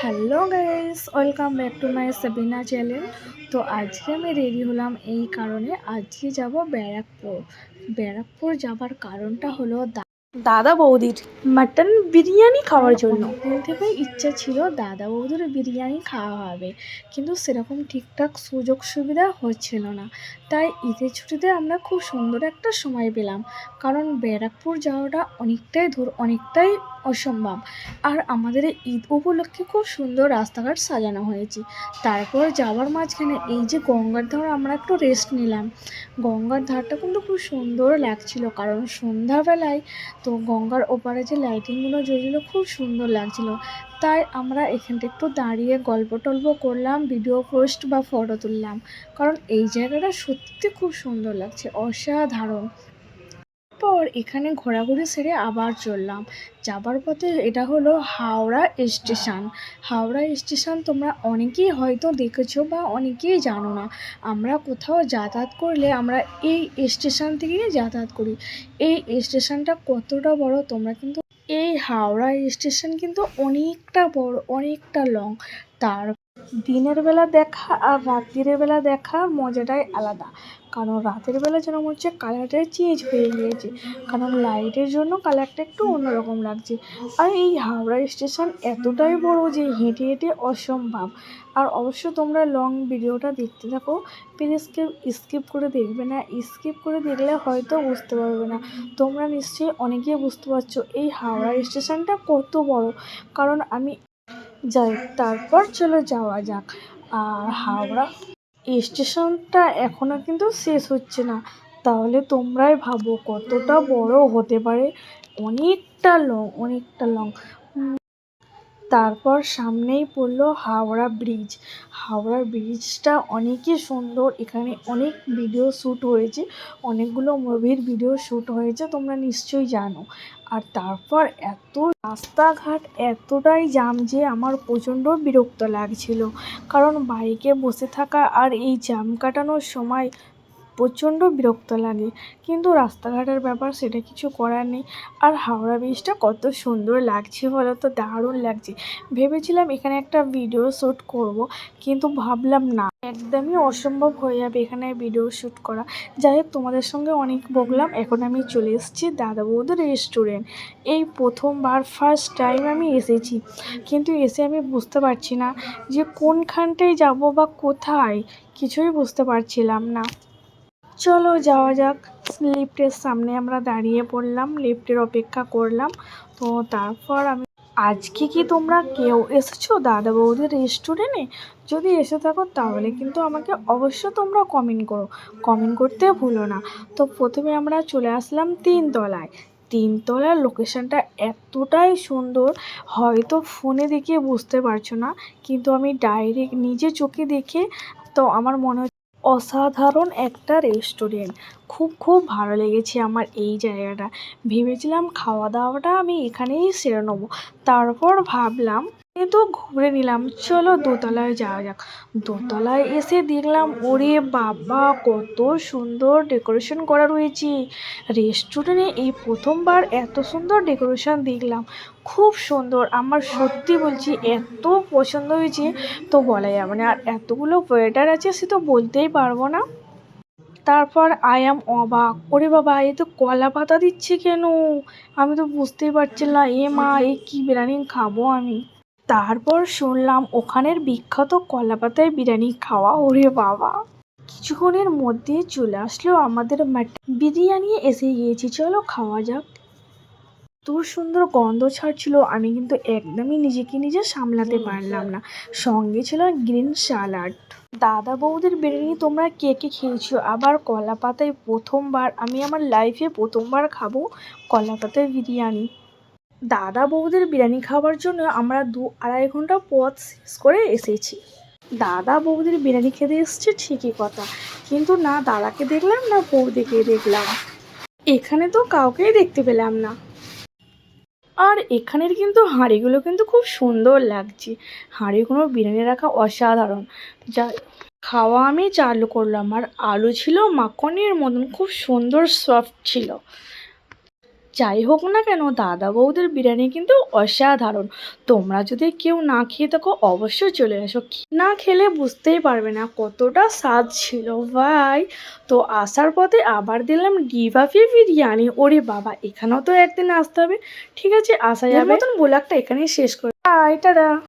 Hello guys welcome back to my Sabina channel. তো আজকে আমি রেডি হলাম এই কারণে আজকে যাব ব্যারাকপুর। ব্যারাকপুর যাবার কারণটা হলো দা- দাদা বৌদির মাটন বিরিয়ানি খাওয়ার জন্য। দিন থেকে ইচ্ছা ছিল দাদা বৌদির বিরিয়ানি খাওয়া হবে কিন্তু সেরকম ঠিকঠাক সুযোগ সুবিধা হচ্ছিল না। তাই ঈদের ছুটিতে আমরা খুব সুন্দর একটা সময় পেলাম কারণ ব্যারাকপুর যাওয়াটা অনেকটাই দূর অনেকটাই অসম্ভব। আর আমাদের ঈদ উপলক্ষে খুব সুন্দর রাস্তাঘাট সাজানো হয়েছে। তারপর যাওয়ার মাঝখানে এই যে গঙ্গার ধার, আমরা একটু রেস্ট নিলাম। গঙ্গার ধারটা কিন্তু খুব সুন্দর লাগছিল, কারণ সন্ধ্যাবেলায় তো গঙ্গার ওপারে যে লাইটিংগুলো জ্বলছিল খুব সুন্দর লাগছিল। তাই আমরা এখানটা একটু দাঁড়িয়ে গল্প টল্প করলাম ভিডিও পোস্ট বা ফটো তুললাম। কারণ এই জায়গাটা সত্যি খুব সুন্দর লাগছে, অসাধারণ। পর এখানে ঘোরাঘুরি সেরে আবার চললাম। যাবার পথে এটা হলো হাওড়া স্টেশন। হাওড়া স্টেশন তোমরা অনেকেই হয়তো দেখেছ বা অনেকেই জানো না। আমরা কোথাও যাতায়াত করলে আমরা এই স্টেশন থেকেই যাতায়াত করি। এই স্টেশনটা কতটা বড় তোমরা কিন্তু এই হাওড়া স্টেশন কিন্তু অনেকটা বড়, অনেকটা লং। তার দিনের বেলা দেখা আর রাত্রির বেলা দেখা মজাটাই আলাদা। কারণ রাতের বেলা যেন মনে হচ্ছে কালারটা চেঞ্জ হয়ে গিয়েছে। কারণ লাইটের জন্য কালারটা একটু অন্যরকম লাগছে। আর এই হাওড়া স্টেশন এতটাই বড় যে হেঁটে হেঁটে অসম্ভব। আর অবশ্য তোমরা লং ভিডিওটা দেখতে থাকো প্লিজ স্কিপ করে দেখবে না। স্কিপ করে দেখলে হয়তো বুঝতে পারবে না। তোমরা নিশ্চয়ই অনেকেই বুঝতে পারছ এই হাওড়া স্টেশনটা কত বড়। কারণ আমি যাই, তারপর চলে যাওয়া যাক। আর হাওড়া স্টেশনটা এখনও কিন্তু শেষ হচ্ছে না। তাহলে তোমরাই ভাবো কতটা বড় হতে পারে। অনেকটা লং অনেকটা লং তারপর সামনেই পড়ল হাওড়া ব্রিজ। হাওড়া ব্রিজটা অনেকই সুন্দর। এখানে অনেক ভিডিও শ্যুট হয়েছে। অনেকগুলো মুভির ভিডিও শ্যুট হয়েছে, তোমরা নিশ্চয়ই জানো। আর তারপর এত রাস্তাঘাট এতটাই জাম যে আমার প্রচণ্ড বিরক্ত লাগছিল। কারণ বাইকে বসে থাকা আর এই জ্যাম কাটানোর সময় প্রচণ্ড বিরক্ত লাগে। কিন্তু রাস্তাঘাটের ব্যাপার সেটা কিছু করার নেই। আর হাওড়া ব্রিজটা কত সুন্দর লাগছে বলো তো দারুণ লাগছে। ভেবেছিলাম এখানে একটা ভিডিও শ্যুট করব, কিন্তু ভাবলাম না। একদমই অসম্ভব হয়ে যাবে এখানে ভিডিও শ্যুট করা। যাই হোক, তোমাদের সঙ্গে অনেক বকলাম। এখন আমি চলে এসেছি দাদা বৌদির রেস্টুরেন্ট এই প্রথমবার ফার্স্ট টাইম আমি এসেছি। কিন্তু এসে আমি বুঝতে পারছি না যে কোনখানটায় যাব বা কোথায়। কিছুই বুঝতে পারছিলাম না। চলো যাওয়া যাক। লিফটের সামনে আমরা দাঁড়িয়ে পড়লাম, লিফটের অপেক্ষা করলাম। তো তারপর আমি, আজকে কি তোমরা কেউ এসেছ? দাদা বৌদির রেস্টুরেন্টে যদি এসে থাকো তাহলে কিন্তু আমাকে অবশ্য তোমরা কমেন্ট করো। কমেন্ট করতে ভুলো না। তো প্রথমে আমরা চলে আসলাম তিনতলায়। তিনতলার লোকেশনটা এতটাই সুন্দর, হয়তো ফোনে দেখে বুঝতে পারছ না, কিন্তু আমি ডাইরেক্ট নিজে চোখে দেখে তো আমার মনে হচ্ছে অসাধারণ একটা রেস্টুরেন্ট। খুব খুব ভালো লেগেছে আমার এই জায়গাটা। ভেবেছিলাম খাওয়া দাওয়াটা আমি এখানেই সেরে নেব। তারপর ভাবলাম তো ঘুরে নিলাম। চলো দোতলায় যাওয়া যাক। দোতলায় এসে দেখলাম, ওরে বাবা, কত সুন্দর ডেকোরেশন করা রয়েছে। রেস্টুরেন্টে এই প্রথমবার এত সুন্দর ডেকোরেশন দেখলাম। খুব সুন্দর। আমার সত্যি বলছি, এত পছন্দ হয়েছে তো বলা যাবে না। আর এতগুলো ওয়েটার আছে সে তো বলতেই পারব না। তারপর আই অ্যাম অবাক। ওরে বাবা, এ তো কলা পাতা দিচ্ছে কেন? আমি তো বুঝতেই পারছি না, এ মা, এ কী বিরিয়ানি খাব আমি? তারপর শুনলাম ওখানের বিখ্যাত কলা পাতায় বিরিয়ানি খাওয়া, ওরে বাবা। কিছুক্ষণের মধ্যে চলে আসলো আমাদের বিরিয়ানি এসে গিয়েছি, চলো খাওয়া যাক। এত সুন্দর গন্ধ ছাড়ছিল, আমি কিন্তু একদমই নিজেকে নিজে সামলাতে পারলাম না। সঙ্গে ছিল গ্রিন স্যালাড দাদা বৌদির বিরিয়ানি তোমরা কে কে খেয়েছো? আবার কলা পাতায় প্রথমবার, আমি আমার লাইফে প্রথমবার খাব কলা পাতায় বিরিয়ানি। দাদা বৌদির বিরিয়ানি খাওয়ার জন্য আমরা দু আড়াই ঘণ্টা পথ শেষ করে এসেছি। দাদা বৌদির বিরিয়ানি খেতে এসছে ঠিকই কথা, কিন্তু না দাদাকে দেখলাম, না বৌদিকে দেখলাম। এখানে তো কাউকেই দেখতে পেলাম না। আর এখানের কিন্তু হাঁড়িগুলো কিন্তু খুব সুন্দর লাগছে। হাঁড়িগুলো বিরিয়ানি রাখা অসাধারণ। যা, খাওয়া আমি চালু করলাম। আর আলু ছিল মাখনের মতন, খুব সুন্দর সফট ছিল। যাই হোক না কেন দাদা বৌদের বিরিয়ানি কিন্তু অসাধারণ। তোমরা যদি কেউ না খেয়ে থাকো অবশ্যই চলে আসো না খেলে বুঝতেই পারবে না কতটা স্বাদ ছিল ভাই। তো আসার পথে আবার দিলাম গিভাফি বিরিয়ানি। ওরে বাবা এখানেও তো একদিন আসতে হবে। ঠিক আছে আসা যাবে। মতন ব্লগটা এখানেই শেষ করে বাই টাটা।